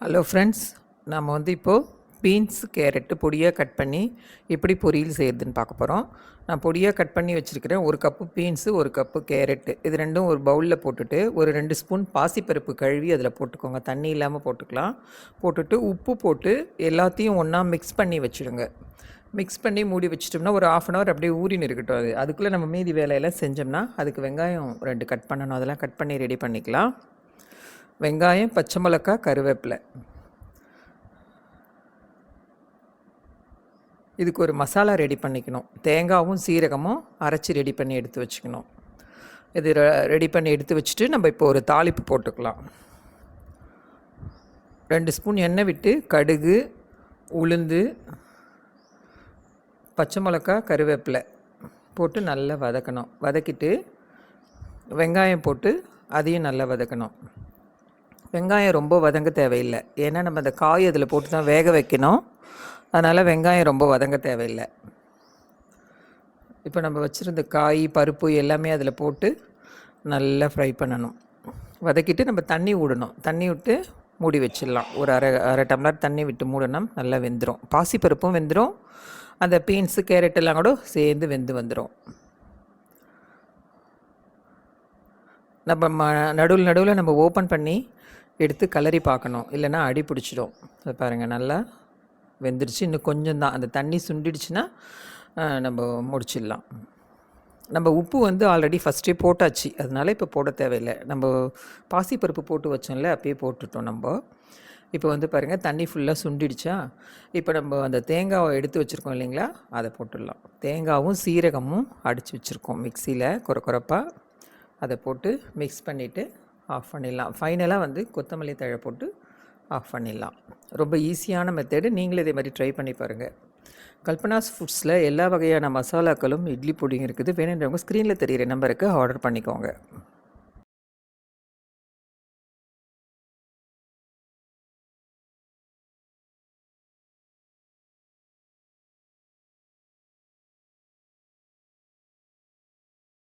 Hello friends நம்ம வந்து இப்போது பீன்ஸ் கேரட்டு பொடியாக கட் பண்ணி எப்படி பொரியல் செய்கிறதுன்னு பார்க்க போகிறோம் நான் பொடியாக கட் பண்ணி வச்சுருக்கிறேன். ஒரு கப்பு பீன்ஸு ஒரு கப்பு கேரட்டு இது ரெண்டும் ஒரு பவுலில் போட்டுட்டு ஒரு ரெண்டு ஸ்பூன் பாசிப்பருப்பு கழுவி அதில் போட்டுக்கோங்க. தண்ணி இல்லாமல் போட்டுக்கலாம். போட்டுட்டு உப்பு போட்டு எல்லாத்தையும் ஒன்றா மிக்ஸ் பண்ணி வச்சுடுங்க. மிக்ஸ் பண்ணி மூடி வச்சிட்டோம்னா ஒரு ஆஃப் அன் ஹவர் அப்படியே ஊறின்னு இருக்கட்டும் அது. அதுக்குள்ளே நம்ம மீதி வேலையெல்லாம் செஞ்சோம்னா அதுக்கு வெங்காயம் ரெண்டு கட் பண்ணணும். அதெல்லாம் கட் பண்ணி ரெடி பண்ணிக்கலாம். வெங்காயம் பச்சை மிளகா கருவேப்பிலை. இதுக்கு ஒரு மசாலா ரெடி பண்ணிக்கணும். தேங்காவும் சீரகமும் அரைச்சி ரெடி பண்ணி எடுத்து வச்சுக்கணும். இது ரெடி பண்ணி எடுத்து வச்சுட்டு நம்ம இப்போ ஒரு தாளிப்பு போட்டுக்கலாம். ரெண்டு ஸ்பூன் எண்ணெய் விட்டு கடுகு உளுந்து பச்சை மிளகா கருவேப்பிலை போட்டு நல்லா வதக்கணும். வதக்கிட்டு வெங்காயம் போட்டு அதையும் நல்லா வதக்கணும். வெங்காயம் ரொம்ப வதங்க தேவையில்லை. ஏன்னா நம்ம அந்த காய் அதில் போட்டு தான் வேக வைக்கணும். அதனால் வெங்காயம் ரொம்ப வதங்க தேவையில்லை. இப்போ நம்ம வச்சுருந்த காய் பருப்பு எல்லாமே அதில் போட்டு நல்லா ஃப்ரை பண்ணணும். வதக்கிட்டு நம்ம தண்ணி விடணும் தண்ணி விட்டு மூடி வச்சிடலாம். ஒரு அரை அரை டம்ளர் தண்ணி விட்டு மூடணும். நல்லா வெந்துடும் பாசிப்பருப்பும் வெந்துடும் அந்த பீன்ஸு கேரட் எல்லாம் கூட சேர்ந்து வெந்து வந்துடும் நம்ம ம நடுவில் நடுவில் நம்ம ஓப்பன் பண்ணி எடுத்து கலரி பார்க்கணும். இல்லைன்னா அடி பிடிச்சிடும். அது பாருங்கள் நல்லா வெந்துருச்சு இன்னும் கொஞ்சம் தான். அந்த தண்ணி சுண்டிடுச்சுன்னா நம்ம முடிச்சிடலாம். நம்ம உப்பு வந்து ஆல்ரெடி ஃபஸ்ட்டே போட்டாச்சு. அதனால் இப்போ போட தேவையில்லை. நம்ம பாசிப்பருப்பு போட்டு வச்சோம்ல அப்பயே போட்டுட்டோம் நம்ம. இப்போ வந்து பாருங்கள் தண்ணி ஃபுல்லாக சுண்டிடுச்சா? இப்போ நம்ம அந்த தேங்காவை எடுத்து வச்சுருக்கோம் இல்லைங்களா? அதை போட்டுடலாம். தேங்காவும் சீரகமும் அடித்து வச்சுருக்கோம் மிக்சியில் குறை குறைப்பாக அதை போட்டு மிக்ஸ் பண்ணிவிட்டு ஆஃப் பண்ணிடலாம். ஃபைனலாக வந்து கொத்தமல்லி தழை போட்டு ஆஃப் பண்ணிடலாம். ரொம்ப ஈஸியான மெத்தேடு நீங்களும் இதே மாதிரி ட்ரை பண்ணி பாருங்கள் கல்பனாஸ் ஃபுட்ஸில் எல்லா வகையான மசாலாக்களும் இட்லி பொடியும் இருக்குது. வேணுன்றவங்க ஸ்க்ரீனில் தெரிகிற நம்பருக்கு ஆர்டர் பண்ணிக்கோங்க.